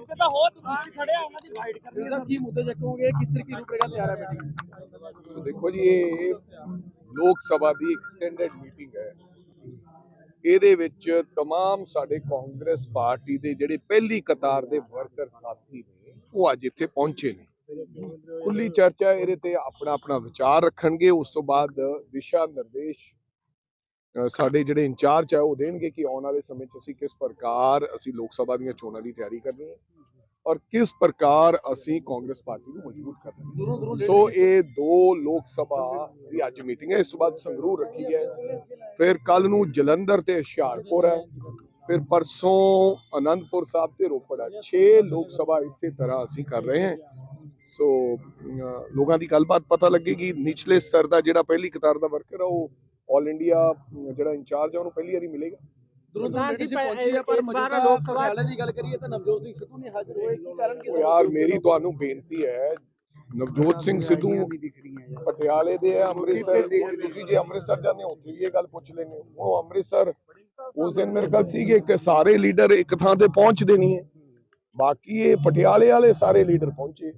ਇੱਕ ਤਾਂ ਹੋਰ ਤੁਸੀਂ ਖੜਿਆ ਉਹਨਾਂ ਦੀ ਵਾਈਟ ਕਰਨੀ ਇਹਦਾ ਕੀ ਮੁੱਦੇ ਚੱਕੋਗੇ ਕਿਸ ਤਰੀਕੇ ਨੂੰ ਪ੍ਰੇਗਾ ਤਿਆਰ ਹੈ ਮੀਟਿੰਗ ਦੇਖੋ ਜੀ ਇਹ ਲੋਕ ਸਭਾ ਦੀ ਐਕਸਟੈਂਡਡ ਮੀਟਿੰਗ ਹੈ ਇਹਦੇ ਵਿੱਚ तमाम ਸਾਡੇ ਕਾਂਗਰਸ ਪਾਰਟੀ ਦੇ ਜਿਹੜੇ ਪਹਿਲੀ ਕਤਾਰ ਦੇ ਵਰਕਰ ਸਾਥੀ ਨੇ ਉਹ ਅੱਜ ਇੱਥੇ ਪਹੁੰਚੇ ਨੇ ਖੁੱਲੀ ਚਰਚਾ ਇਹਦੇ ਤੇ ਆਪਣਾ ਆਪਣਾ ਵਿਚਾਰ ਰੱਖਣਗੇ ਉਸ ਤੋਂ ਬਾਅਦ ਦਿਸ਼ਾ ਨਿਰਦੇਸ਼ ਅ, ਸਾਡੇ ਜਿਹੜੇ ਇੰਚਾਰਜ ਹੈ ਉਹ ਦੇਣਗੇ ਕਿ ਆਉਣ ਵਾਲੇ ਸਮੇਂ 'ਚ ਅਸੀਂ ਕਿਸ ਪ੍ਰਕਾਰ ਅਸੀਂ ਲੋਕ ਸਭਾ ਦੀਆਂ ਚੋਣਾਂ ਦੀ ਤਿਆਰੀ ਕਰਨੀ ਹੈ ਔਰ ਕਿਸ ਪ੍ਰਕਾਰ ਅਸੀਂ ਕਾਂਗਰਸ ਪਾਰਟੀ ਨੂੰ ਮਜ਼ਬੂਤ ਕਰਨਾ ਸੋ ਇਹ ਦੋ ਲੋਕ ਸਭਾ ਦੀ ਅੱਜ ਮੀਟਿੰਗ ਹੈ ਇਸ ਤੋਂ ਬਾਅਦ ਸੰਗਰੂਰ ਰੱਖੀ ਹੈ। ਫਿਰ ਕੱਲ ਨੂੰ ਜਲੰਧਰ ਤੇ ਹੁਸ਼ਿਆਰਪੁਰ ਹੈ ਫਿਰ ਪਰਸੋਂ ਅਨੰਦਪੁਰ ਸਾਹਿਬ ਤੇ ਰੋਪੜ ਹੈ। 6 ਲੋਕ ਸਭਾ ਇਸੇ ਤਰ੍ਹਾਂ ਅਸੀਂ ਕਰ ਰਹੇ ਹਾਂ। ਸੋ ਲੋਕਾਂ ਦੀ ਗੱਲਬਾਤ ਪਤਾ ਲੱਗੇਗੀ। ਨਿਚਲੇ ਸਤਰ ਦਾ ਜਿਹੜਾ ਪਹਿਲੀ ਕਤਾਰ ਦਾ ਵਰਕਰ ਹੈ ਉਹ ਆਲ ਇੰਡੀਆ ਜਿਹੜਾ ਇੰਚਾਰਜ ਹੈ ਉਹਨੂੰ ਪਹਿਲੀ ਵਾਰੀ ਮਿਲੇਗਾ। ਦੋਨੋਂ ਦੋਨੋਂ ਪ੍ਰਧਾਨ ਜੀ, ਲੀਡਰਸ਼ਿਪ ਪਹੁੰਚੀ ਹੈ ਪਰ ਇਸ ਵਾਰ ਮੌਜੂਦਾ ਲੋਕ ਸਭਾ- ਪਟਿਆਲੇ ਦੀ ਗੱਲ ਕਰੀਏ ਤਾਂ ਨਵਜੋਤ ਸਿੰਘ ਸਿੱਧੂ ਨਹੀਂ ਹਾਜ਼ਰ ਹੋਏ ਕੀ ਕਾਰਨ ਕੀ ਉਹ ਯਾਰ ਮੇਰੀ ਤੁਹਾਨੂੰ ਬੇਨਤੀ ਹੈ ਨਵਜੋਤ ਸਿੰਘ ਸਿੱਧੂ ਪਟਿਆਲੇ ਦੇ ਆ ਅੰਮ੍ਰਿਤਸਰ ਦੇ ਤੁਸੀਂ ਜੇ ਅੰਮ੍ਰਿਤਸਰ ਜਾਂਦੇ ਹੋ ਉੱਥੇ ਵੀ ਇਹ ਗੱਲ ਪੁੱਛ ਹੋ। ਉਹ ਅੰਮ੍ਰਿਤਸਰ ਉਸ ਦਿਨ ਮੇਰੇ ਖਿਆਲ ਸੀਗੇ ਕਿ ਸਾਰੇ ਲੀਡਰ ਇੱਕ ਥਾਂ ਤੇ ਪਹੁੰਚਦੇ ਨਹੀਂ ਹੈ। ਬਾਕੀ ਇਹ ਪਟਿਆਲੇ ਵਾਲੇ ਸਾਰੇ ਲੀਡਰ ਪਹੁੰਚੇ।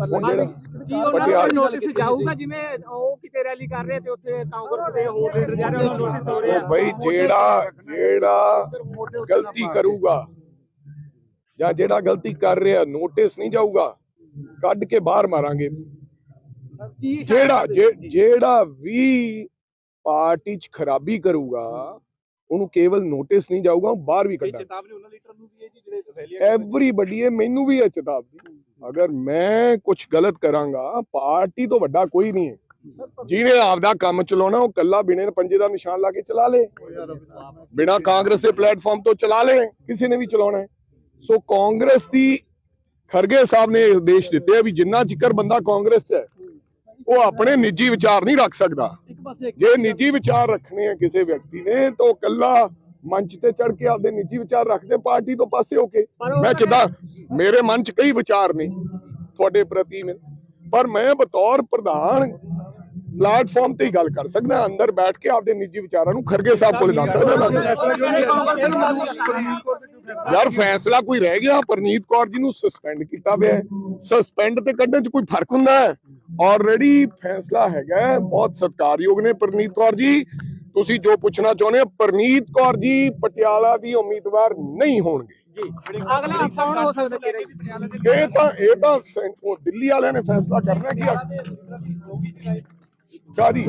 ਹੁਣ ਜਿਹੜਾ ਪਟਿਆਲੇ ਨੋਟਿਸ ਜਾਊਗਾ ਜਿਵੇਂ ਉਹ ਕਿਤੇ ਰੈਲੀ ਕਰ ਰਹੇ ਤੇ ਉੱਥੇ ਕਾਂਗਰਸ ਦੇ ਹੋਰ ਲੀਡਰ ਜਾ ਰਹੇ ਉਹਨਾਂ ਨੂੰ ਨੋਟਿਸ ਹੋ ਰਿਹਾ। ਉਹ ਬਈ ਜਿਹੜਾ ਜਿਹੜਾ ਗਲਤੀ ਕਰੂਗਾ ਜਾਂ ਜਿਹੜਾ ਗਲਤੀ ਕਰ ਰਿਹਾ ਨੋਟਿਸ ਨਹੀਂ ਜਾਊਗਾ ਕੱਢ ਕੇ ਬਾਹਰ ਮਾਰਾਂਗੇ। ਜਿਹੜਾ ਜਿਹੜਾ ਵੀ ਪਾਰਟੀ 'ਚ ਖਰਾਬੀ ਕਰੂਗਾ ਉਹਨੂੰ ਕੇਵਲ ਨੋਟਿਸ ਨਹੀਂ ਜਾਊਗਾ ਉਹ ਬਾਹਰ ਵੀ ਕੱਢਾਂਗੇ। ਚੇਤਾਵਨੀ ਉਹਨਾਂ ਲੀਡਰ ਨੂੰ ਵੀ ਹੈ ਜੀ ਜਿਹੜੇ ਰੈਲੀ ਐਵਰੀਬਡੀ ਇਹ ਮੈਨੂੰ ਵੀ ਹੈ ਚੇਤਾਵਨੀ। ਅਗਰ ਮੈਂ ਕੁਝ ਗਲਤ ਕਰਾਂਗਾ ਪਾਰਟੀ ਤੋਂ ਵੱਡਾ ਕੋਈ ਨਹੀਂ ਹੈ। ਜਿਹਨੇ ਆਪਦਾ ਕੰਮ ਚਲਾਉਣਾ ਉਹ ਕੱਲਾ ਬਿਨੇ ਪੰਜੇ ਦਾ ਨਿਸ਼ਾਨ ਲਾ ਕੇ ਚਲਾ ਲੇ। ਬਿਨਾ ਕਾਂਗਰਸ ਦੇ ਪਲੇਟਫਾਰਮ ਤੋਂ ਚਲਾ ਲੇ। ਕਿਸੇ ਨੇ ਵੀ ਚਲਾਉਣਾ ਸੋ ਕਾਂਗਰਸ ਦੀ ਖਰਗੇ ਸਾਹਿਬ ਨੇ ਉਦੇਸ਼ ਦਿੱਤੇ ਆ ਵੀ ਜਿੰਨਾ ਚਿਕਰ ਬੰਦਾ ਕਾਂਗਰਸ 'ਚ ਹੈ ਉਹ ਆਪਣੇ ਨਿੱਜੀ ਵਿਚਾਰ ਨਹੀਂ ਰੱਖ ਸਕਦਾ। ਜੇ ਨਿੱਜੀ ਵਿਚਾਰ ਰੱਖਣੇ ਆ ਕਿਸੇ ਵਿਅਕਤੀ ਨੇ ਤਾਂ ਉਹ ਕੱਲਾ ਮੰਚ ਤੇ ਚੜ ਕੇ ਆਪਦੇ ਨਿੱਜੀ ਵਿਚਾਰ ਰੱਖਦੇ ਪਾਰਟੀ ਤੋਂ ਪਾਸੇ ਹੋ ਕੇ। ਮੈਂ ਕਿਦਾਂ ਮੇਰੇ ਮਨ 'ਚ ਕਈ ਵਿਚਾਰ ਨੇ ਤੁਹਾਡੇ ਪ੍ਰਤੀ ਪਰ ਮੈਂ ਬਤੌਰ ਪ੍ਰਧਾਨ ਪਲੇਟਫਾਰਮ ਤੇ ਹੀ ਗੱਲ ਕਰ ਸਕਦਾ ਅੰਦਰ ਬੈਠ ਕੇ ਆਪਦੇ ਨਿੱਜੀ ਵਿਚਾਰਾਂ ਨੂੰ ਖਰਗੇ ਸਾਹਿਬ ਕੋਲੇ ਦੱਸ ਸਕਦਾ ਮੈਂ। ਯਾਰ ਫੈਸਲਾ ਕੋਈ ਰਹਿ ਗਿਆ ਪਰਨੀਤ ਕੌਰ ਜੀ ਨੂੰ ਸਸਪੈਂਡ ਕੀਤਾ ਹੈ। ਸਸਪੈਂਡ ਤੇ ਕੱਢਣ 'ਚ ਕੋਈ ਫ਼ਰਕ ਹੁੰਦਾ ਹੈ? ਆਲਰੇਡੀ ਫੈਸਲਾ ਹੈਗਾ ਬਹੁਤ ਸਤਿਕਾਰਯੋਗ ਨੇ ਪਰਨੀਤ ਕੌਰ ਜੀ। ਤੁਸੀਂ ਜੋ ਪੁੱਛਣਾ ਚਾਹੁੰਦੇ ਹੋ ਪਰਨੀਤ ਕੌਰ ਜੀ ਪਟਿਆਲਾ ਦੀ ਉਮੀਦਵਾਰ ਨਹੀਂ ਹੋਣਗੇ। ਅਗਲਾ ਕੌਣ ਹੋ ਸਕਦਾ ਤੇਰੇ ਇਹ ਤਾਂ ਇਹ ਤਾਂ ਸੈਂ- ਉਹ ਦਿੱਲੀ ਵਾਲਿਆਂ ਨੇ ਫੈਸਲਾ ਕਰਨਾ ਕਿ ਕਾਦੀ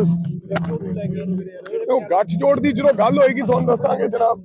ਉਹ ਗੱਠ ਜੋੜ ਦੀ ਜਦੋਂ ਗੱਲ ਹੋਏਗੀ ਤੁਹਾਨੂੰ ਦੱਸਾਂਗੇ ਜਨਾਬ